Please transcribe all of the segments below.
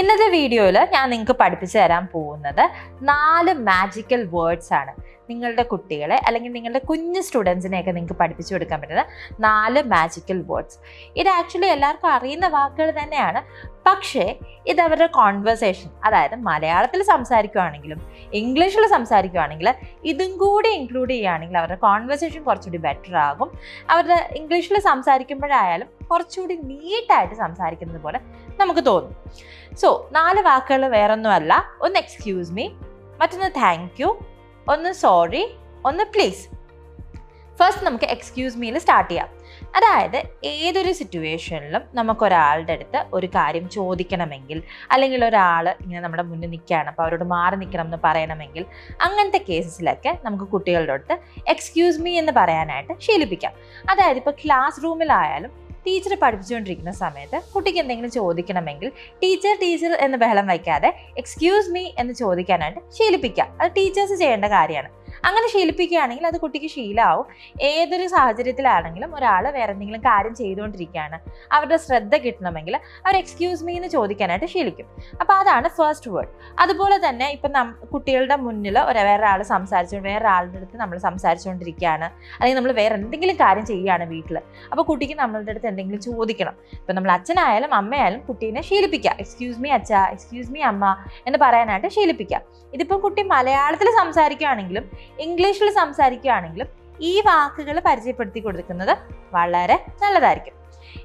ഇന്നത്തെ വീഡിയോയിൽ ഞാൻ നിങ്ങൾക്ക് പഠിപ്പിച്ചു തരാൻ പോകുന്നത് നാല് മാജിക്കൽ വേർഡ്സ് ആണ്. നിങ്ങളുടെ കുട്ടികളെ അല്ലെങ്കിൽ നിങ്ങളുടെ കുഞ്ഞ് സ്റ്റുഡൻസിനെയൊക്കെ നിങ്ങൾക്ക് പഠിപ്പിച്ചു കൊടുക്കാൻ പറ്റുന്ന നാല് മാജിക്കൽ വേർഡ്സ് ഇത് ആക്ച്വലി എല്ലാവർക്കും അറിയുന്ന വാക്കുകൾ തന്നെയാണ്. പക്ഷേ ഇത് അവരുടെ കോൺവെർസേഷൻ അതായത് മലയാളത്തിൽ സംസാരിക്കുകയാണെങ്കിലും ഇംഗ്ലീഷിൽ സംസാരിക്കുകയാണെങ്കിൽ ഇതും കൂടി ഇൻക്ലൂഡ് ചെയ്യുകയാണെങ്കിൽ അവരുടെ കോൺവെർസേഷൻ കുറച്ചുകൂടി ബെറ്റർ ആകും. അവരുടെ ഇംഗ്ലീഷിൽ സംസാരിക്കുമ്പോഴായാലും കുറച്ചുകൂടി നീറ്റായിട്ട് സംസാരിക്കുന്നത് പോലെ നമുക്ക് തോന്നും. സോ നാല് വാക്കുകൾ വേറൊന്നുമല്ല. ഒന്ന് എക്സ്ക്യൂസ് മീ മറ്റൊന്ന് താങ്ക് യു ഒന്ന് സോറി ഒന്ന് പ്ലീസ് ഫസ്റ്റ് നമുക്ക് എക്സ്ക്യൂസ് മീയിൽ സ്റ്റാർട്ട് ചെയ്യാം. അതായത് ഏതൊരു സിറ്റുവേഷനിലും നമുക്കൊരാളുടെ അടുത്ത് ഒരു കാര്യം ചോദിക്കണമെങ്കിൽ അല്ലെങ്കിൽ ഒരാൾ ഇങ്ങനെ നമ്മുടെ മുന്നിൽ നിൽക്കുകയാണ് അപ്പോൾ അവരോട് മാറി നിൽക്കണം എന്ന് പറയണമെങ്കിൽ അങ്ങനത്തെ കേസസിലൊക്കെ നമുക്ക് കുട്ടികളുടെ അടുത്ത് എക്സ്ക്യൂസ് മീ എന്ന് പറയാനായിട്ട് ശീലിപ്പിക്കാം. അതായത് ഇപ്പോൾ ക്ലാസ് റൂമിലായാലും ടീച്ചർ പഠിപ്പിച്ചുകൊണ്ടിരിക്കുന്ന സമയത്ത് കുട്ടിക്ക് എന്തെങ്കിലും ചോദിക്കണമെങ്കിൽ ടീച്ചർ ടീച്ചർ എന്ന് ബഹളം വയ്ക്കാതെ എക്സ്ക്യൂസ് മീ എന്ന് ചോദിക്കാനായിട്ട് ശീലിപ്പിക്കുക. അത് ടീച്ചേഴ്സ് ചെയ്യേണ്ട കാര്യമാണ്. അങ്ങനെ ശീലിപ്പിക്കുകയാണെങ്കിൽ അത് കുട്ടിക്ക് ശീലമാവും ഏതൊരു സാഹചര്യത്തിലാണെങ്കിലും ഒരാൾ വേറെ എന്തെങ്കിലും കാര്യം ചെയ്തുകൊണ്ടിരിക്കുകയാണ്. അവരുടെ ശ്രദ്ധ കിട്ടണമെങ്കിൽ അവർ എക്സ്ക്യൂസ് മീ എന്ന് ചോദിക്കാനായിട്ട് ശീലിക്കും. അപ്പോൾ അതാണ് ഫസ്റ്റ് വേർഡ് അതുപോലെ തന്നെ ഇപ്പം നം കുട്ടികളുടെ മുന്നിൽ ഒരു വേറെ ആൾ സംസാരിച്ചു വേറെ ആളുടെ അടുത്ത് നമ്മൾ സംസാരിച്ചുകൊണ്ടിരിക്കുകയാണ്. അല്ലെങ്കിൽ നമ്മൾ വേറെ എന്തെങ്കിലും കാര്യം ചെയ്യുകയാണ് വീട്ടിൽ. അപ്പോൾ കുട്ടിക്ക് നമ്മളുടെ അടുത്ത് എന്തെങ്കിലും ചോദിക്കണം. ഇപ്പം നമ്മൾ അച്ഛനായാലും അമ്മയായാലും കുട്ടീനെ ശീലിപ്പിക്കുക. എക്സ്ക്യൂസ് മീ അച്ഛ എക്സ്ക്യൂസ് മീ അമ്മ എന്ന് പറയാനായിട്ട് ശീലിപ്പിക്കുക. ഇതിപ്പം കുട്ടി മലയാളത്തിൽ സംസാരിക്കുകയാണെങ്കിലും ഇംഗ്ലീഷിൽ സംസാരിക്കുകയാണെങ്കിലും ഈ വാക്കുകൾ പരിചയപ്പെടുത്തി കൊടുക്കുന്നത് വളരെ നല്ലതായിരിക്കും.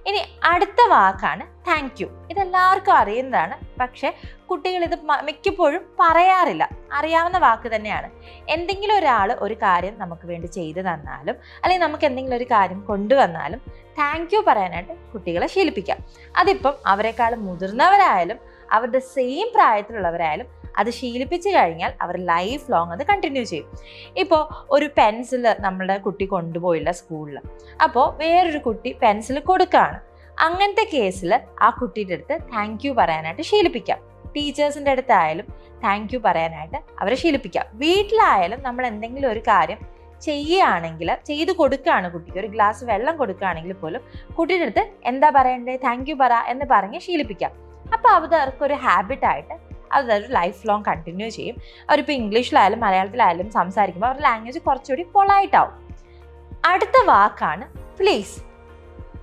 ഇനി അടുത്ത വാക്കാണ് താങ്ക് യു ഇതെല്ലാവർക്കും അറിയുന്നതാണ്. പക്ഷെ കുട്ടികൾ ഇത് മിക്കപ്പോഴും പറയാറില്ല. അറിയാവുന്ന വാക്ക് തന്നെയാണ്. എന്തെങ്കിലും ഒരാൾ ഒരു കാര്യം നമുക്ക് വേണ്ടി ചെയ്തു തന്നാലും അല്ലെങ്കിൽ നമുക്ക് എന്തെങ്കിലും ഒരു കാര്യം കൊണ്ടുവന്നാലും താങ്ക് യു പറയാനായിട്ട് കുട്ടികളെ ശീലിപ്പിക്കാം. അതിപ്പം അവരെക്കാൾ മുതിർന്നവരായാലും അവരുടെ സെയിം പ്രായത്തിലുള്ളവരായാലും അത് ശീലിപ്പിച്ച് കഴിഞ്ഞാൽ അവർ ലൈഫ് ലോങ് അത് കണ്ടിന്യൂ ചെയ്യും. ഇപ്പോൾ ഒരു പെൻസിൽ നമ്മുടെ കുട്ടി കൊണ്ടുപോയില്ല സ്കൂളിൽ അപ്പോൾ വേറൊരു കുട്ടി പെൻസിൽ കൊടുക്കുകയാണ് അങ്ങനത്തെ കേസിൽ ആ കുട്ടിയുടെ അടുത്ത് താങ്ക് യു പറയാനായിട്ട് ശീലിപ്പിക്കാം. ടീച്ചേഴ്സിന്റെ അടുത്തായാലും താങ്ക് യു പറയാനായിട്ട് അവരെ ശീലിപ്പിക്കാം. വീട്ടിലായാലും നമ്മൾ എന്തെങ്കിലും ഒരു കാര്യം ചെയ്യുകയാണെങ്കിൽ ചെയ്ത് കൊടുക്കുകയാണ് കുട്ടിക്ക്. ഒരു ഗ്ലാസ് വെള്ളം കൊടുക്കുകയാണെങ്കിൽ പോലും കുട്ടിയുടെ അടുത്ത് എന്താ പറയണ്ടേ? താങ്ക് യു പറ എന്ന് പറഞ്ഞ് ശീലിപ്പിക്കാം. അപ്പോൾ അവർക്കൊരു ഹാബിറ്റായിട്ട് അതൊരു ലൈഫ് ലോങ് കണ്ടിന്യൂ ചെയ്യും. അവരിപ്പോൾ ഇംഗ്ലീഷിലായാലും മലയാളത്തിലായാലും സംസാരിക്കുമ്പോൾ അവരുടെ ലാംഗ്വേജ് കുറച്ചുകൂടി പൊളായിട്ടാവും അടുത്ത വാക്കാണ് പ്ലീസ്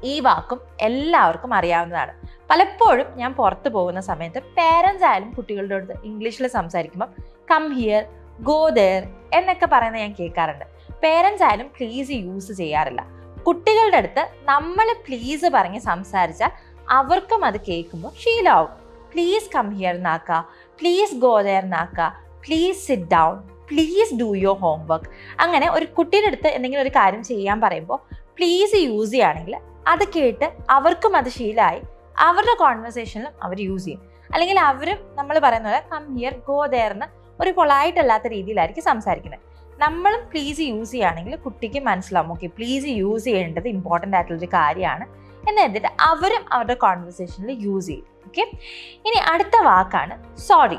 ഈ വാക്കും എല്ലാവർക്കും അറിയാവുന്നതാണ്. പലപ്പോഴും ഞാൻ പുറത്ത് പോകുന്ന സമയത്ത് പേരൻസ് ആയാലും കുട്ടികളുടെ അടുത്ത് ഇംഗ്ലീഷിൽ സംസാരിക്കുമ്പോൾ കം ഹിയർ ഗോ ദർ എന്നൊക്കെ പറയുന്നത് ഞാൻ കേൾക്കാറുണ്ട്. പേരൻസ് ആയാലും പ്ലീസ് യൂസ് ചെയ്യാറില്ല. കുട്ടികളുടെ അടുത്ത് നമ്മൾ പ്ലീസ് പറഞ്ഞ് സംസാരിച്ചാൽ അവർക്കും അത് കേൾക്കുമ്പോൾ ശീലമാവും പ്ലീസ് കം ഹിയർ എന്നാക്കുക please go there എന്നാക്കുക please sit down please do your homework അങ്ങനെ ഒരു കുട്ടിയുടെ അടുത്ത് എന്തെങ്കിലും ഒരു കാര്യം ചെയ്യാൻ പറയുമ്പോൾ പ്ലീസ് യൂസ് ചെയ്യുകയാണെങ്കിൽ അത് കേട്ട് അവർക്കും അത് ശീലമായി അവരുടെ കോൺവെർസേഷനിലും അവർ യൂസ് ചെയ്യും. അല്ലെങ്കിൽ അവരും നമ്മൾ പറയുന്ന പോലെ കം ഹിയർ ഗോ ദയർ എന്ന് ഒരു പൊളായിട്ടല്ലാത്ത രീതിയിലായിരിക്കും സംസാരിക്കുന്നത്. നമ്മളും പ്ലീസ് യൂസ് ചെയ്യുകയാണെങ്കിൽ കുട്ടിക്ക് മനസ്സിലാവും. ഓക്കെ പ്ലീസ് യൂസ് ചെയ്യേണ്ടത് ഇമ്പോർട്ടന്റ് ആയിട്ടുള്ളൊരു കാര്യമാണ്. എന്ന് എന്നിട്ട് അവരും അവരുടെ കോൺവെർസേഷനിൽ യൂസ് ചെയ്യും ഓക്കെ ഇനി അടുത്ത വാക്കാണ് സോറി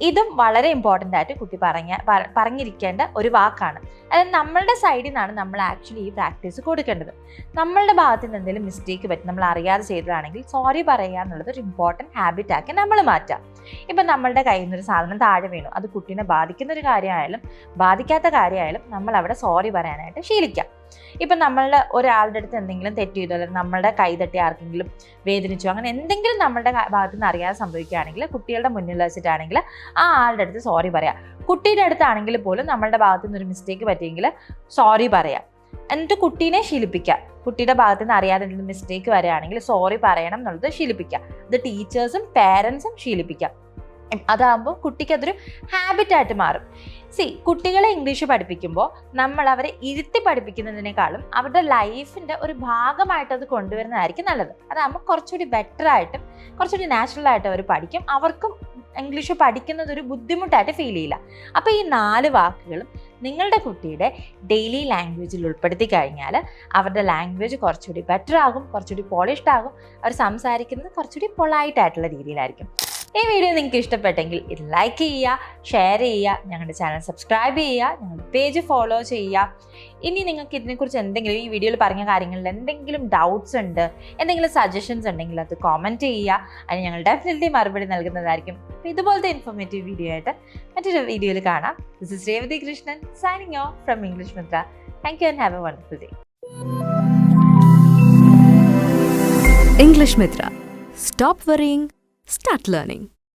ഇതും വളരെ ഇമ്പോർട്ടന്റ് ആയിട്ട് കുട്ടി പറഞ്ഞ പറ- പറഞ്ഞിരിക്കേണ്ട ഒരു വാക്കാണ്. അതായത് നമ്മളുടെ സൈഡിൽ നിന്നാണ് നമ്മൾ ആക്ച്വലി ഈ പ്രാക്ടീസ് കൊടുക്കേണ്ടത്. നമ്മളുടെ ഭാഗത്ത് നിന്ന് എന്തെങ്കിലും മിസ്റ്റേക്ക് പറ്റും നമ്മൾ അറിയാതെ ചെയ്തതാണെങ്കിൽ സോറി പറയുക എന്നുള്ളത് ഒരു ഇമ്പോർട്ടന്റ് ഹാബിറ്റ് ആക്കി നമ്മൾ മാറ്റാം. ഇപ്പം നമ്മളുടെ കയ്യിൽ നിന്നൊരു സാധനം താഴെ വീണു. അത് കുട്ടീനെ ബാധിക്കുന്ന ഒരു കാര്യമായാലും ബാധിക്കാത്ത കാര്യമായാലും നമ്മൾ അവിടെ സോറി പറയാനായിട്ട് ശീലിക്കാം. ഇപ്പം നമ്മളുടെ ഒരാളുടെ അടുത്ത് എന്തെങ്കിലും തെറ്റ് ചെയ്തു അല്ലെങ്കിൽ നമ്മളുടെ കൈ തട്ടി ആർക്കെങ്കിലും വേദനിച്ചു അങ്ങനെ എന്തെങ്കിലും നമ്മളുടെ ഭാഗത്തു നിന്ന് അറിയാതെ സംഭവിക്കുകയാണെങ്കിൽ കുട്ടികളുടെ മുന്നിൽ വെച്ചിട്ടാണെങ്കിൽ ആ ആളുടെ അടുത്ത് സോറി പറയാം. കുട്ടിയുടെ അടുത്താണെങ്കിൽ പോലും നമ്മളുടെ ഭാഗത്തു നിന്ന് ഒരു മിസ്റ്റേക്ക് പറ്റിയെങ്കിൽ സോറി പറയാം. എന്നിട്ട് കുട്ടീനെ ശീലിപ്പിക്കുക. കുട്ടിയുടെ ഭാഗത്ത് നിന്ന് അറിയാതെ എന്തെങ്കിലും മിസ്റ്റേക്ക് വരികയാണെങ്കിൽ സോറി പറയണം എന്നുള്ളത് ശീലിപ്പിക്കുക. ഇത് ടീച്ചേഴ്സും പേരൻസും ശീലിപ്പിക്കാം അതാകുമ്പോൾ കുട്ടിക്ക് അതൊരു ഹാബിറ്റായിട്ട് മാറും. സി കുട്ടികളെ ഇംഗ്ലീഷ് പഠിപ്പിക്കുമ്പോൾ നമ്മൾ അവരെ ഇരുത്തി പഠിപ്പിക്കുന്നതിനേക്കാളും അവരുടെ ലൈഫിന്റെ ഒരു ഭാഗമായിട്ട് അത് കൊണ്ടുവരുന്നതായിരിക്കും നല്ലത്. അതാകുമ്പോൾ കുറച്ചുകൂടി ബെറ്റർ ആയിട്ടും കുറച്ചുകൂടി നാച്ചുറൽ ആയിട്ട് അവർ പഠിക്കും. അവർക്കും ഇംഗ്ലീഷ് പഠിക്കുന്നത് ഒരു ബുദ്ധിമുട്ടായിട്ട് ഫീൽ ചെയ്യില്ല. അപ്പോൾ ഈ നാല് വാക്കുകളും നിങ്ങളുടെ കുട്ടിയുടെ ഡെയിലി ലാംഗ്വേജിൽ ഉൾപ്പെടുത്തി കഴിഞ്ഞാൽ അവരുടെ ലാംഗ്വേജ് കുറച്ചുകൂടി ബെറ്റർ ആകും കുറച്ചുകൂടി പോളിഷ്ഡ് ആകും. അവർ സംസാരിക്കുന്നത് കുറച്ചുകൂടി പൊളൈറ്റ് ആയിട്ടുള്ള രീതിയിലായിരിക്കും. ഈ വീഡിയോ നിങ്ങൾക്ക് ഇഷ്ടപ്പെട്ടെങ്കിൽ ഇത് ലൈക്ക് ചെയ്യുക ഷെയർ ചെയ്യുക ഞങ്ങളുടെ ചാനൽ സബ്സ്ക്രൈബ് ചെയ്യുക ഞങ്ങളുടെ പേജ് ഫോളോ ചെയ്യുക. ഇനി നിങ്ങൾക്ക് ഇതിനെക്കുറിച്ച് എന്തെങ്കിലും ഈ വീഡിയോയിൽ പറഞ്ഞ കാര്യങ്ങളിൽ എന്തെങ്കിലും ഡൗട്ട്സ് ഉണ്ട് എന്തെങ്കിലും സജഷൻസ് ഉണ്ടെങ്കിൽ അത് കോമന്റ് ചെയ്യുക. അതിന് ഞങ്ങൾ ഡെഫിനറ്റ്ലി മറുപടി നൽകുന്നതായിരിക്കും. ഇതുപോലത്തെ ഇൻഫോർമേറ്റീവ് വീഡിയോ ആയിട്ട് മറ്റൊരു വീഡിയോയിൽ കാണാം. This is Revathi Krishnan signing off from English Mitra thank you and have a wonderful day English Mitra. Stop worrying, start learning.